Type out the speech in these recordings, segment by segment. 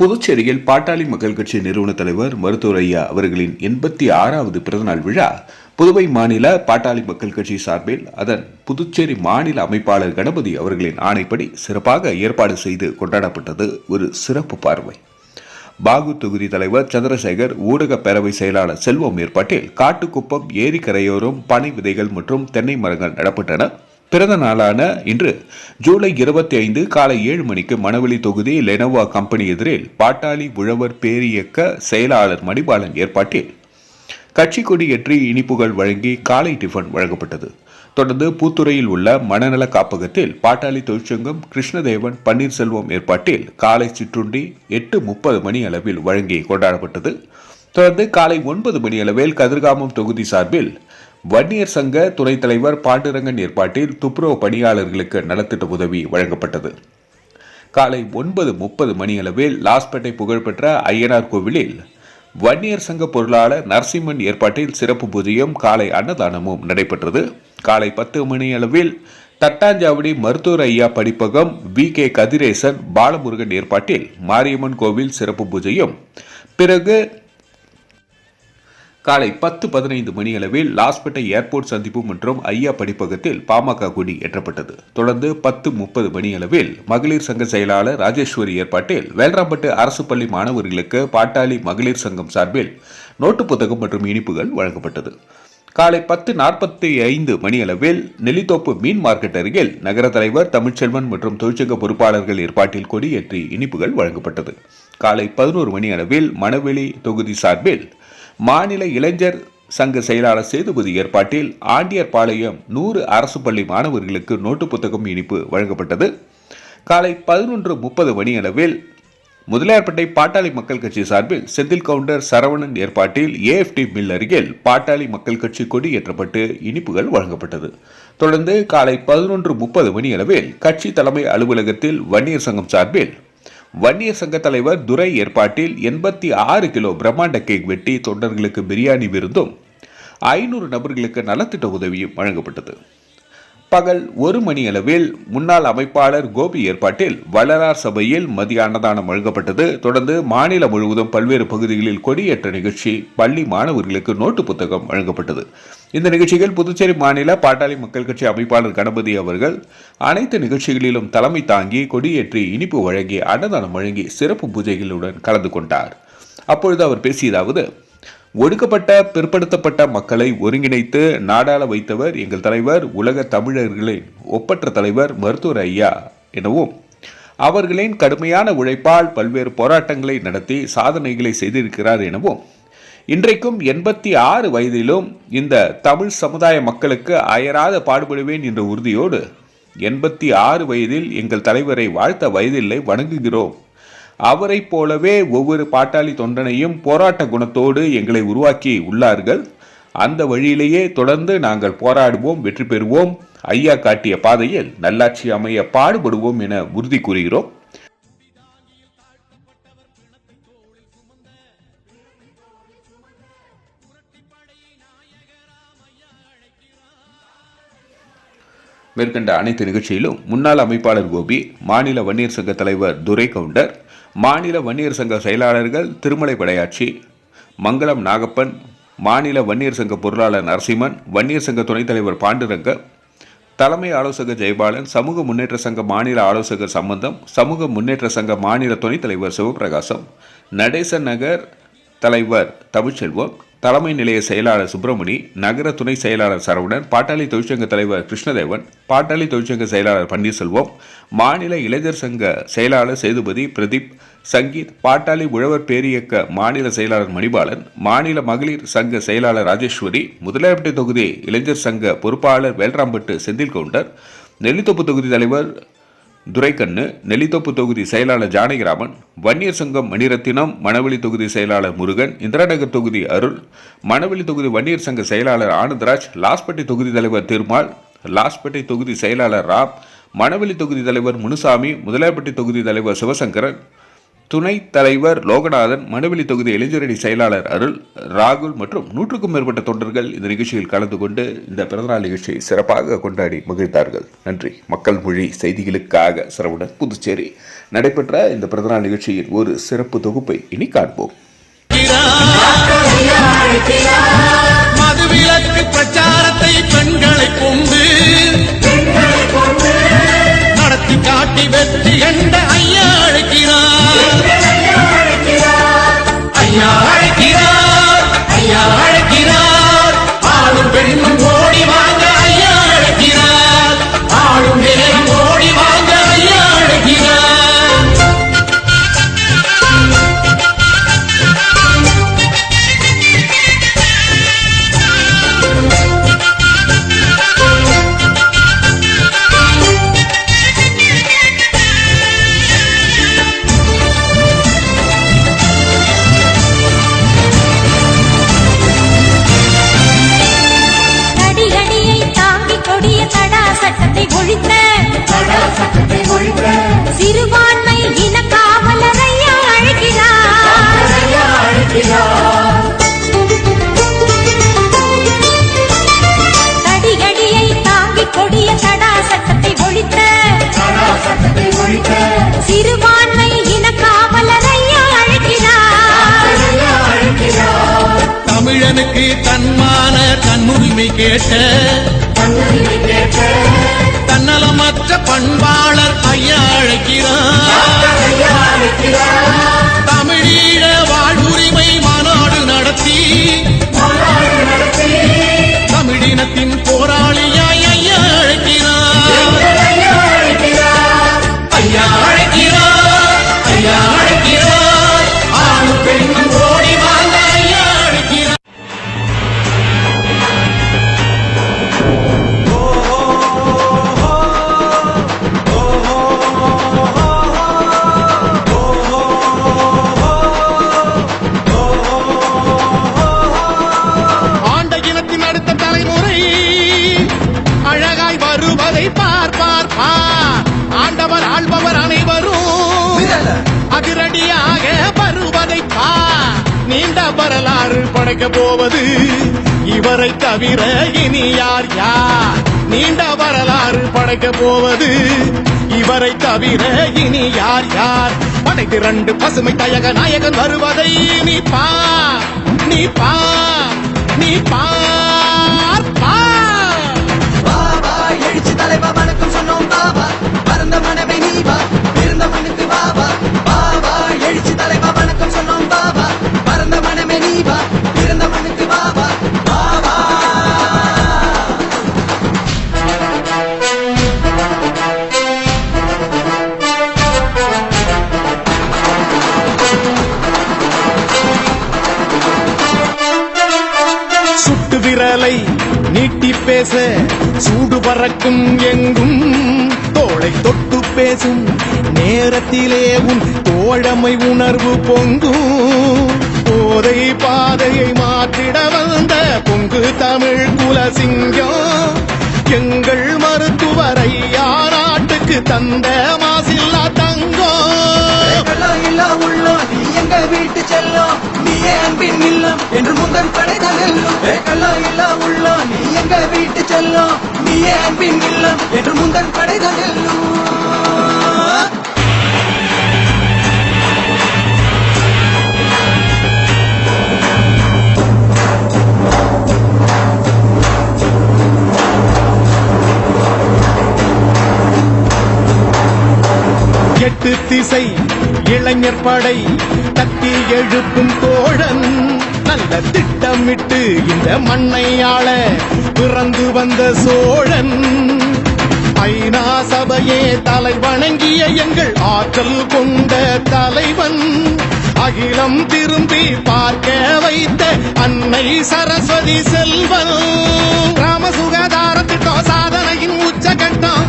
புதுச்சேரியில் பாட்டாளி மக்கள் கட்சி நிறுவன தலைவர் மருத்துவர் ஐயா அவர்களின் எண்பத்தி ஆறாவது பிறந்தநாள் விழா புதுவை மாநில பாட்டாளி மக்கள் கட்சி சார்பில் அதன் புதுச்சேரி மாநில அமைப்பாளர் கணபதி அவர்களின் ஆணைப்படி சிறப்பாக ஏற்பாடு செய்து கொண்டாடப்பட்டது ஒரு சிறப்பு பார்வை. பாகு தொகுதி தலைவர் சந்திரசேகர் ஊடக பேரவை செயலாளர் செல்வம் ஏற்பாட்டில் காட்டுக்குப்பம் ஏரி கரையோரம் பனை விதைகள் மற்றும் தென்னை மரங்கள் நடப்பட்டன. பிறந்த நாளான இன்று ஜூலை இருபத்தி ஐந்து காலை ஏழு மணிக்கு மணவெளி தொகுதி லெனோவா கம்பெனி எதிரில் பாட்டாளி உழவர் பேரியக்க செயலாளர் மணிபாலன் ஏற்பாட்டில் கட்சி கொடி ஏற்றி இனிப்புகள் வழங்கி காலை டிஃபன் வழங்கப்பட்டது. தொடர்ந்து பூத்துறையில் உள்ள மனநல காப்பகத்தில் பாட்டாளி தொழிற்சங்கம் கிருஷ்ணதேவன் பன்னீர்செல்வம் ஏற்பாட்டில் காலை சிற்றுண்டி எட்டு முப்பது மணி அளவில் வழங்கி கொண்டாடப்பட்டது. தொடர்ந்து காலை ஒன்பது மணி அளவில் கதிர்காமம் தொகுதி சார்பில் வன்னியர் சங்க துணைத் தலைவர் பாண்டுரங்கன் ஏற்பாட்டில் துப்புரவு பணியாளர்களுக்கு நலத்திட்ட உதவி வழங்கப்பட்டது. காலை ஒன்பது முப்பது மணியளவில் லாஸ்பேட்டை புகழ்பெற்ற ஐயனார் கோவிலில் வன்னியர் சங்க பொருளாளர் நரசிம்மன் ஏற்பாட்டில் சிறப்பு பூஜையும் காலை அன்னதானமும் நடைபெற்றது. காலை பத்து மணியளவில் தட்டாஞ்சாவடி மருத்துவர் ஐயா படிப்பகம் வி. கே. கதிரேசன் பாலமுருகன் ஏற்பாட்டில் மாரியம்மன் கோவில் சிறப்பு பூஜையும் பிறகு காலை பத்து பதினைந்து மணியளவில் லாஸ்பேட்டை ஏர்போர்ட் சந்திப்பு மற்றும் ஐயா படிப்பகத்தில் பாமக கொடி ஏற்றப்பட்டது. தொடர்ந்து பத்து முப்பது மணியளவில் மகளிர் சங்க செயலாளர் ராஜேஸ்வரி ஏற்பாட்டில் வேல்ராம்பட்டு அரசு பள்ளி மாணவர்களுக்கு பாட்டாளி மகளிர் சங்கம் சார்பில் நோட்டு புத்தகம் மற்றும் இனிப்புகள் வழங்கப்பட்டது. காலை பத்து நாற்பத்தி ஐந்து மணியளவில் நெல்லித்தோப்பு மீன் மார்க்கெட் அருகில் நகர தலைவர் தமிழ்ச்செல்வன் மற்றும் தொழிற்சங்க பொறுப்பாளர்கள் ஏற்பாட்டில் கொடியேற்றி இனிப்புகள் வழங்கப்பட்டது. காலை பதினோரு மணி அளவில் மணவெளி தொகுதி சார்பில் மாநில இளைஞர் சங்க செயலாளர் சேதுபதி ஏற்பாட்டில் ஆண்டியர்பாளையம் நூறு அரசு பள்ளி மாணவர்களுக்கு நோட்டு புத்தகம் இனிப்பு வழங்கப்பட்டது. காலை பதினொன்று முப்பது மணியளவில் முதலியார்பேட்டை பாட்டாளி மக்கள் கட்சி சார்பில் செந்தில் கவுண்டர் சரவணன் ஏற்பாட்டில் ஏஎஃப்டி மில் அருகில் பாட்டாளி மக்கள் கட்சி கொடி ஏற்றப்பட்டு இனிப்புகள் வழங்கப்பட்டது. தொடர்ந்து காலை பதினொன்று முப்பது மணியளவில் கட்சி தலைமை அலுவலகத்தில் வன்னியர் சங்கம் சார்பில் வன்னியர் சங்க தலைவர் துரை ஏற்பாட்டில் எண்பத்தி ஆறு கிலோ பிரம்மாண்ட கேக் வெட்டி தொண்டர்களுக்கு பிரியாணி விருந்தும் ஐநூறு நபர்களுக்கு நலத்திட்ட உதவியும் வழங்கப்பட்டது. பகல் ஒரு மணி அளவில் முன்னாள் அமைப்பாளர் கோபி ஏற்பாட்டில் வள்ளலார் சபையில் மதிய அன்னதானம் வழங்கப்பட்டது. தொடர்ந்து மாநிலம் முழுவதும் பல்வேறு பகுதிகளில் கொடியேற்ற நிகழ்ச்சி பள்ளி மாணவர்களுக்கு நோட்டு புத்தகம் வழங்கப்பட்டது. இந்த நிகழ்ச்சியில் புதுச்சேரி மாநில பாட்டாளி மக்கள் கட்சி அமைப்பாளர் கணபதி அவர்கள் அனைத்து நிகழ்ச்சிகளிலும் தலைமை தாங்கி கொடியேற்றி இனிப்பு வழங்கி அன்னதானம் வழங்கி சிறப்பு பூஜைகளுடன் கலந்து கொண்டார். அப்பொழுது அவர் பேசியதாவது ஒடுக்கப்பட்ட பிற்படுத்தப்பட்ட மக்களை ஒருங்கிணைத்து நாடாள வைத்தவர் எங்கள் தலைவர் உலக தமிழர்களின் ஒப்பற்ற தலைவர் மருத்துவர் ஐயா எனவும் அவர்களின் கடுமையான உழைப்பால் பல்வேறு போராட்டங்களை நடத்தி சாதனைகளை செய்திருக்கிறார் எனவும் இன்றைக்கும் எண்பத்தி ஆறு வயதிலும் இந்த தமிழ் சமுதாய மக்களுக்கு அயராத பாடுபடுவேன் என்ற உறுதியோடு எண்பத்தி ஆறு வயதில் எங்கள் தலைவரை வாழ்த்த வயதில்லை வணங்குகிறோம். அவரைப் போலவே ஒவ்வொரு பாட்டாளி தொண்டனையும் போராட்ட குணத்தோடு எங்களை உருவாக்கி உள்ளார்கள். அந்த வழியிலேயே தொடர்ந்து நாங்கள் போராடுவோம் வெற்றி பெறுவோம். ஐயா காட்டிய பாதையில் நல்லாட்சி அமைய பாடுபடுவோம் என உறுதி கூறுகிறோம். மேற்கண்ட அனைத்து நிகழ்ச்சியிலும் முன்னாள் அமைப்பாளர் கோபி மாநில வன்னியர் சங்க தலைவர் துரை கவுண்டர் மாநில வன்னியர் சங்க செயலாளர்கள் திருமலை படையாட்சி மங்களம் நாகப்பன் மாநில வன்னியர் சங்க பொருளாளர் நரசிம்மன் வன்னியர் சங்க துணைத் தலைவர் பாண்டுரங்க தலைமை ஆலோசகர் ஜெயபாலன் சமூக முன்னேற்ற சங்க மாநில ஆலோசகர் சம்பந்தம் சமூக முன்னேற்ற சங்க மாநில துணைத் தலைவர் சிவபிரகாசம் நடேசன் நகர் தலைவர் தமிழ்ச்செல்வம் தலைமை நிலைய செயலாளர் சுப்பிரமணி நகர துணை செயலாளர் சரவணன் பாட்டாளி தொழிற்சங்க தலைவர் கிருஷ்ணதேவன் பாட்டாளி தொழிற்சங்க செயலாளர் பன்னீர்செல்வம் மாநில இளைஞர் சங்க செயலாளர் சேதுபதி பிரதீப் சங்கீத் பாட்டாளி உழவர் பேரியக்க மாநில செயலாளர் மணிபாலன் மாநில மகளிர் சங்க செயலாளர் ராஜேஸ்வரி முதலியார்பேட்டை தொகுதி இளைஞர் சங்க பொறுப்பாளர் வேல்ராம்பட்டு செந்தில் கவுண்டர் நெல்லித்தோப்பு தொகுதி தலைவர் துரைக்கண்ணு நெல்லித்தோப்பு தொகுதி செயலாளர் ஜானகிராமன் வன்னியர் சங்கம் மணிரத்தினம் மணவெளி தொகுதி செயலாளர் முருகன் இந்திராநகர் தொகுதி அருள் மணவெளி தொகுதி வன்னியர் சங்க செயலாளர் ஆனந்தராஜ் லாஸ்பேட்டை தொகுதி தலைவர் திருமால் லாஸ்பேட்டை தொகுதி செயலாளர் ராம் மணவெளி தொகுதி தலைவர் முனுசாமி முதலாப்பட்டி தொகுதி தலைவர் சிவசங்கரன் துணைத் தலைவர் லோகநாதன் மனுவெளி தொகுதி இளைஞரணி செயலாளர் அருள் ராகுல் மற்றும் நூற்றுக்கும் மேற்பட்ட தொண்டர்கள் இந்த நிகழ்ச்சியில் கலந்து கொண்டு இந்த பிறந்தநாள் நிகழ்ச்சியை சிறப்பாக கொண்டாடி மகிழ்ந்தார்கள். நன்றி. மக்கள் மொழி செய்திகளுக்காக சரவணன் புதுச்சேரி நடைபெற்ற இந்த பிறந்தநாள் நிகழ்ச்சியின் ஒரு சிறப்பு தொகுப்பை இனி காண்போம். மதுவிலக்கு பிரச்சாரத்தை பெண்களை கொண்டு கேட்ட தன்னலமற்ற பண்பாளர் தவிர இனி யார் யார்? நீண்ட வரலாறு படைக்க போவது இவரை தவிர இனி யார் யார்? படைத்து ரெண்டு பசுமை தயக நாயகன் வருவதை நீ பா நீ பா நீ பா. பார் மனுக்கு பாபா பேச. சூடு பறக்கும் எங்கும். தோளை தொட்டு பேசும். நேரத்திலே உன் தோழமை உணர்வு பொங்கும். போதை பாதையை மாற்றிட வந்த பொங்கு தமிழ் குலசிங்கம். எங்கள் மருத்துவரை எனக்கு தந்த மாசில்லா தங்கம் வெள்ளம் இல்ல நீ எங்க வீட்டு செல்லும்? நீயே அன்பின் இல்லம் என்று முந்தன் படைதான் இல்லா கள்ளம் நீ எங்க வீட்டு செல்லும்? நீயே அன்பின் இல்லம் என்று முந்தன் படைதான் திசை இளைஞர் படை தட்டி எழுப்பும் தோழன். நல்ல திட்டமிட்டு இந்த மண்ணையாள பிறந்து வந்த சோழன். ஐநா சபையே தலை வணங்கிய எங்கள் ஆற்றல் கொண்ட தலைவன். அகிலம் திரும்பி பார்க்க வைத்த அன்னை சரஸ்வதி செல்வன். கிராம சுகாதார திட்டம் சாதனையின் உச்சகட்டம்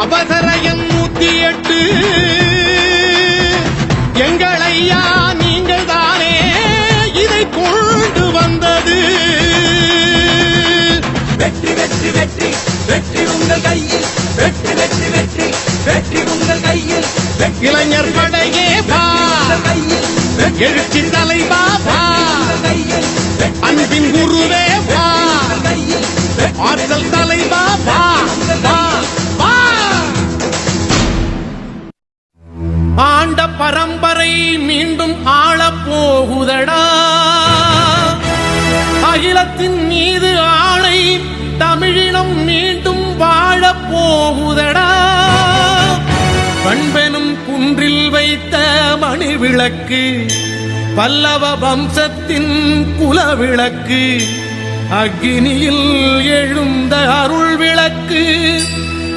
அவசர எண் நூத்தி எட்டு. எங்கள் ஐயா நீங்கள் தானே இதை கொண்டு வந்தது. வெற்றி வெற்றி வெற்றி வெற்றி உங்கள் கையில். வெற்றி வெற்றி வெற்றி வெற்றி உங்கள் கையில். இளைஞர் படையே உங்கள் எழுச்சி தலைவா கையில். அன்பின் குருவே கையில். ஆற்றல் தலைவா பரம்பரை மீண்டும் ஆளப் போகுதடா. அகிலத்தின் மீது ஆளை தமிழினம் மீண்டும் வாழப் போகுதடா. பண்பெனும் குன்றில் வைத்த மணி விளக்கு பல்லவ வம்சத்தின் குலவிளக்கு அக்னியில் எழுந்த அருள் விளக்கு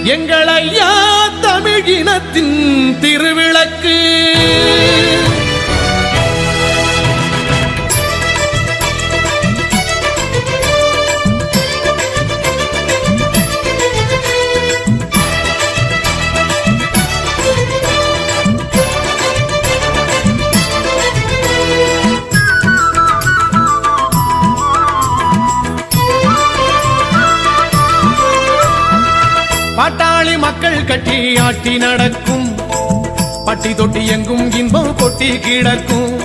எங்கள் ஐயா தமிழினத்தின் திருவிளக்கு. கட்டி நடக்கும். பட்டி தொட்டி எங்கும் இன்பம் கொட்டி கிடக்கும்.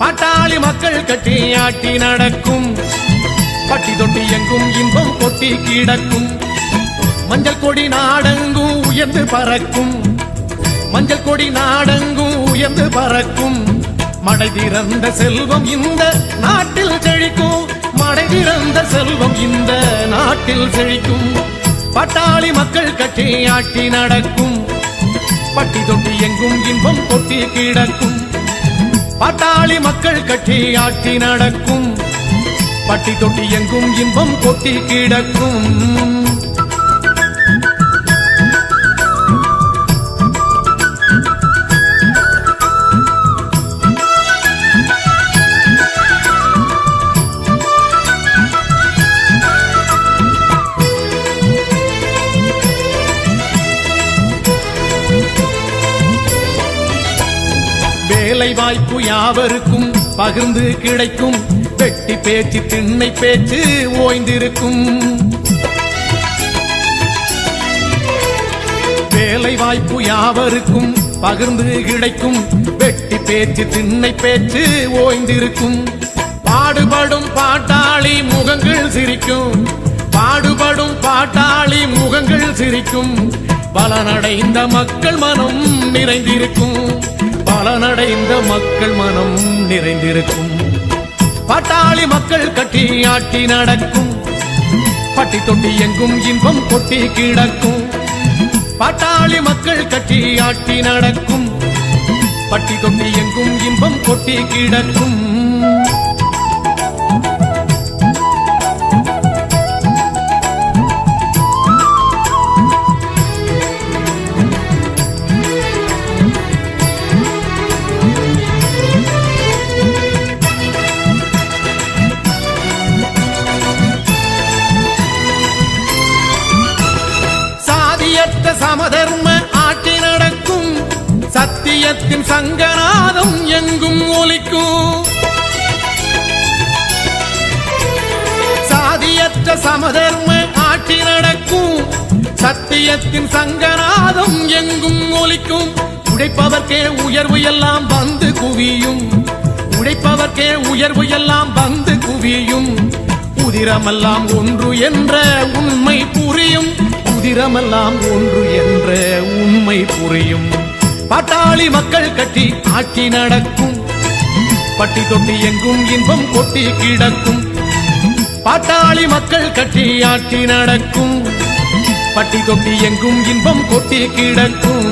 பட்டாளி மக்கள் கட்டி ஆட்டி நடக்கும். பட்டி தொட்டி எங்கும் இன்பம் கொட்டி கிடக்கும். மஞ்சள் கொடி நாடெங்கும் உயர்ந்து பறக்கும். மஞ்சள் கொடி நாடெங்கும் உயர்ந்து பறக்கும். மடை திறந்த செல்வம் இந்த நாட்டில் செழிக்கும். மடை திறந்த செல்வம் இந்த நாட்டில் செழிக்கும். பட்டாளி மக்கள் கட்டி ஆட்டி நடக்கும். பட்டி தொட்டி எங்கும் இன்பம் கொட்டி கிடக்கும். பட்டாளி மக்கள் கட்டி ஆட்டி நடக்கும். பட்டி தொட்டி எங்கும் இன்பம் கொட்டி கிடக்கும். வாய்ப்பு யாவருக்கும் பகிர்ந்து கிடைக்கும். வெட்டி பேச்சு திண்ணை பேச்சு ஓய்ந்திருக்கும். வேலை வாய்ப்பு யாவருக்கும் பகிர்ந்து கிடைக்கும். வெட்டி பேச்சு திண்ணை பேச்சு ஓய்ந்திருக்கும். பாடுபடும் பாட்டாளி முகங்கள் சிரிக்கும். பாடுபடும் பாட்டாளி முகங்கள் சிரிக்கும். பலனடைந்த மக்கள் மனம் நிறைந்திருக்கும். பலனடைந்த மக்கள் மனம் நிறைந்திருக்கும். பட்டாளி மக்கள் கட்டி ஆட்டி நடக்கும். பட்டி தொட்டி எங்கும் இன்பம் கொட்டி கிடக்கும். பட்டாளி மக்கள் கட்டி ஆட்டி நடக்கும். பட்டி தொட்டி எங்கும் இன்பம் கொட்டி கிடக்கும். சங்கநாதம் எங்கும் ஒலிக்கும். சாதியற்ற சமதர்ம ஆட்சி நடக்கும். சத்தியத்தின் சங்கநாதம் எங்கும் ஒலிக்கும். உழைப்பவர்க்கே உயர்வு எல்லாம் வந்து குவியும். உழைப்பவர்க்கே உயர்வு எல்லாம் வந்து குவியும். உதிரமெல்லாம் ஒன்று என்ற உண்மை புரியும். உதிரமெல்லாம் ஒன்று என்ற உண்மை புரியும். பாட்டாளி மக்கள் கட்டி ஆட்சி நடக்கும். பட்டி தொட்டி எங்கும் இன்பம் கொட்டி கிடக்கும். பாட்டாளி மக்கள் கட்டி ஆட்சி நடக்கும். பட்டி தொட்டி எங்கும் இன்பம் கொட்டி கிடக்கும்.